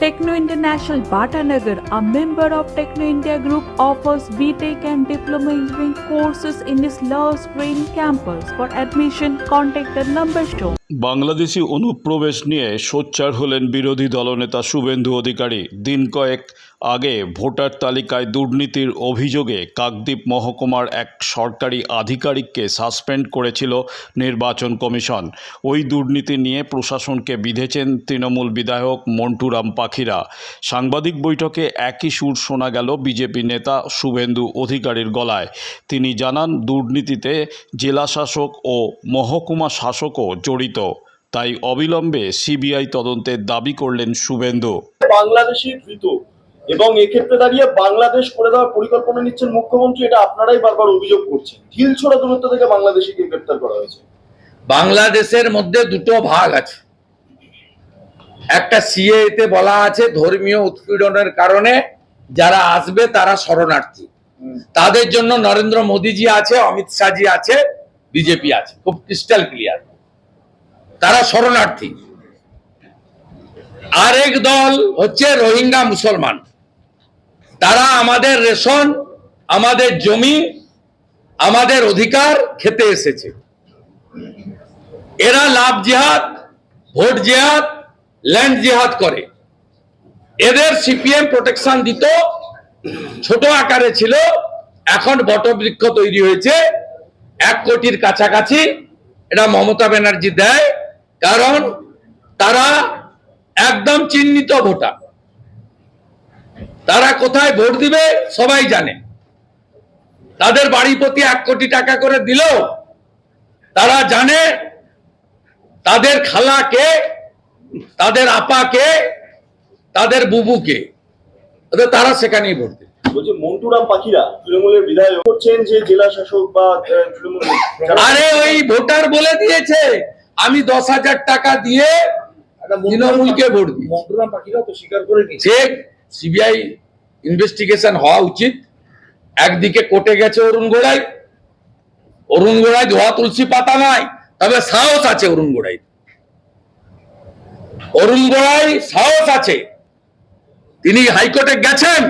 Techno International Bhatanagar, a member of Techno India Group, offers BTEC and Diploma Engineering courses in its Love Spring campus. For admission, contact the number shown. Bangladeshi অনুপ্রবেশ নিয়ে সোচ্চার হলেন বিরোধী দলনেতা শুভেন্দু অধিকারী দিন কয়েক আগে ভোটার তালিকায় দুর্নীতির অভিযোগে কাকদ্বীপ মহকুমার এক সরকারি আধিকারিককে সাসপেন্ড করেছিল নির্বাচন কমিশন। ওই দুর্নীতি নিয়ে প্রশাসনকে বিধেছেন তৃণমূল বিধায়ক মন্টুরাম পাখিরা। সাংবাদিক বৈঠকে একই সুর শোনা গেল বিজেপি নেতা শুভেন্দু অধিকারীর গলায়। তিনি জানান, দুর্নীতিতে জেলা শাসক ও মহকুমা শাসকও জড়িত। তাই অবিলম্বে সিবিআই তদন্তের দাবি করলেন শুভেন্দু। বাংলাদেশি ধৃত এবং এক্ষেত্রে দাঁড়িয়ে বাংলাদেশ করে দেওয়ার পরিকল্পনা নিচ্ছেন মুখ্যমন্ত্রী এটা আপনারাই বারবার অভিযোগ করছেন। ঢিল ছোড়া দূরত্ব থেকে বাংলাদেশিকে গ্রেপ্তার করা হয়েছে। বাংলাদেশের মধ্যে দুটো ভাগ আছে। একটা সিএ তে বলা আছে ধর্মীয় উৎপীড়নের কারণে যারা আসবে তারা শরণার্থী। তাদের জন্য নরেন্দ্র মোদীজি আছে অমিত শাহজি আছে বিজেপি আছে। খুব ক্রিস্টাল ক্লিয়ার। তারা শরণার্থী। আরেক দল হচ্ছে রোহিঙ্গা মুসলমান। তারা আমাদের রেশন, আমাদের জমি, আমাদের অধিকার খেতে এসেছে। এরা লাভ জিহাদ, ভোট জিহাদ, ল্যান্ড জিহাদ করে। এদের সিপিএম প্রোটেকশন দিত, ছোট আকারে ছিল, এখন বটবৃক্ষ তৈরি হয়েছে, এক কোটির কাছাকাছি। এটা মমতা ব্যানার্জি দেয়, কারণ তারা একদম চিহ্নিত ভোটার। তারা কোথায় ভোট দিবে সবাই জানে। তাদের বাড়ি প্রতি এক কোটি টাকা করে দিলেও তারা জানে তাদের খালাকে তাদের আপাকে তাদের বুবুকে তারা সেখানেই ভোট দেবে। বলছে মন্টুরাম পাখিরা তৃণমূলের বিধায়ক করছেন যে জেলা শাসক বা তৃণমূল আরে ওই ভোটার বলে দিয়েছে আমি দশ হাজার টাকা দিয়ে তৃণমূলকে ভোট দিই মন্টুরাম পাখিরা তো স্বীকার করে সিবিআই ইনভেস্টিগেশন হওয়া উচিত। একদিকে কোর্টে গেছে অরুণ গোড়াই। অরুণ গোড়াই ধোয়া তুলসী পাতা নয় তবে সাহস আছে অরুণ গোড়াই অরুণ গোড়াই সাহস আছে। তিনি হাইকোর্টে গেছেন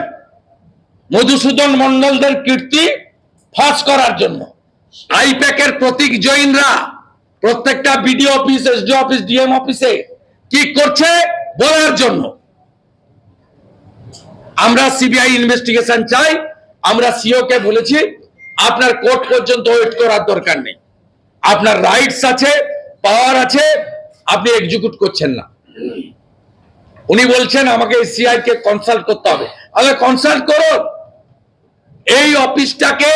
মধুসূদন মন্ডলদের কীর্তি ফাঁস করার জন্য। আইপ্যাকের প্রতীক জৈনরা প্রত্যেকটা BDO office SD office, DM অফিসে কি করছে বলার জন্য। আমরা সিবিআই ইনভেস্টিগেশন চাই, আমরা সিও কে বলেছি, আপনার কোর্ট পর্যন্ত ওয়েট করার দরকার নেই। আপনার রাইটস আছে পাওয়ার আছে, আপনি এক্সিকিউট করছেন না। উনি বলছেন, আমাকে সিআই কে কনসাল্ট করতে হবে। আগে কনসাল্ট করো। এই অফিসটাকে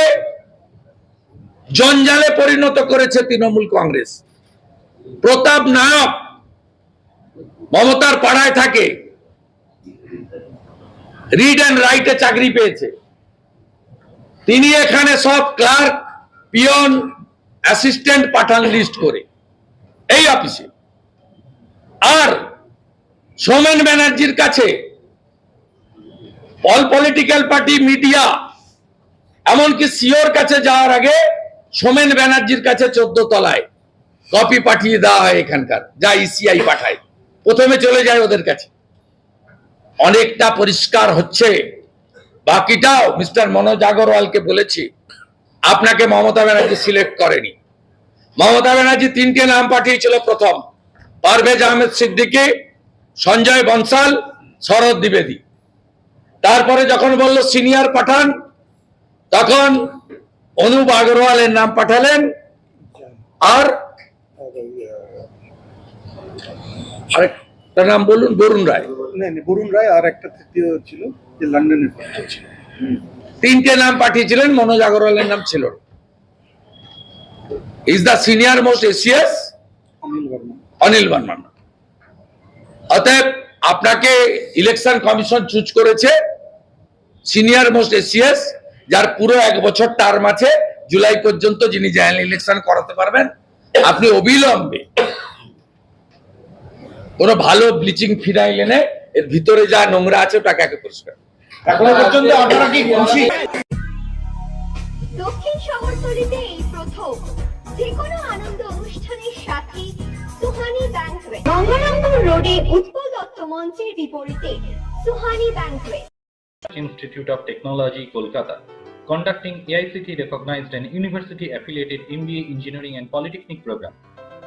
জঞ্জালে পরিণত করেছে তৃণমূল কংগ্রেস। প্রতাপ নায়ক মমতার পাড়ায় থাকে। রিড অ্যান্ড রাইটে চাকরি পেয়েছে। তিনি এখানে সব ক্লার্ক পিয়ন অ্যাসিস্ট্যান্ট পাঠান লিস্ট করে, এই অফিসে আর সোমেন ব্যানার্জির কাছে অল পলিটিক্যাল পার্টি মিডিয়া এমনকি সিওর কাছে যাওয়ার আগে সোমেন ব্যানার্জির কাছে চোদ্দ তলায় কপি পাঠিয়ে দেওয়া হয় এখানকার, যা ইসিআই পাঠায়। প্রথমে চলে যায় ওদের কাছে। অনেকটা পরিষ্কার হচ্ছে। বাকিটাও মিস্টার মনোজ আগরওয়ালকে বলেছি। আপনাকে মমতা ব্যানার্জি সিলেক্ট করেনি। মমতা ব্যানার্জি তিনটে নাম পাঠিয়েছিল প্রথম পারভেজ আহমেদ সিদ্দিকী সঞ্জয় বনসাল শরৎ দ্বিবেদী। তারপরে যখন বলল সিনিয়র পাঠান তখন অনুপ আগরওয়ালের নাম পাঠালেন আর আরেকটা নাম বলুন বরুণ রায়। বরুণ রায় আর একটা তৃতীয় ছিল যে লন্ডনের ছিল। তিনটে নাম পাঠিয়েছিলেন মনোজ আগরওয়ালের নাম ছিল। Is the senior most ACS Anil Varma Barman. অতএব আপনাকে ইলেকশন কমিশন চুজ করেছে সিনিয়র মোস্ট এসিয়াস যার পুরো এক বছর টার্ম আছে জুলাই পর্যন্ত যিনি ইলেকশন করাতে পারবেন আপনি অবিলম্বে কোনো ভালো ব্লিচিং ফিনাইল এনে এর ভিতরে যা নোংরা আছে ওটাকে একে পরিষ্কার। এখনও পর্যন্ত আপনারা কি খুশি দক্ষিণ শহরতলিতে এই প্রথম। যে কোনো আনন্দ অনুষ্ঠানের সাথে সুহানি ব্যাংকুয়েট গঙ্গারামপুর রোডে উৎপল দত্ত মুখ্যমন্ত্রীর বিপরীতে Suhani banquet Institute of Technology, Kolkata, conducting AICT recognized and university affiliated MBA Engineering and Polytechnic program.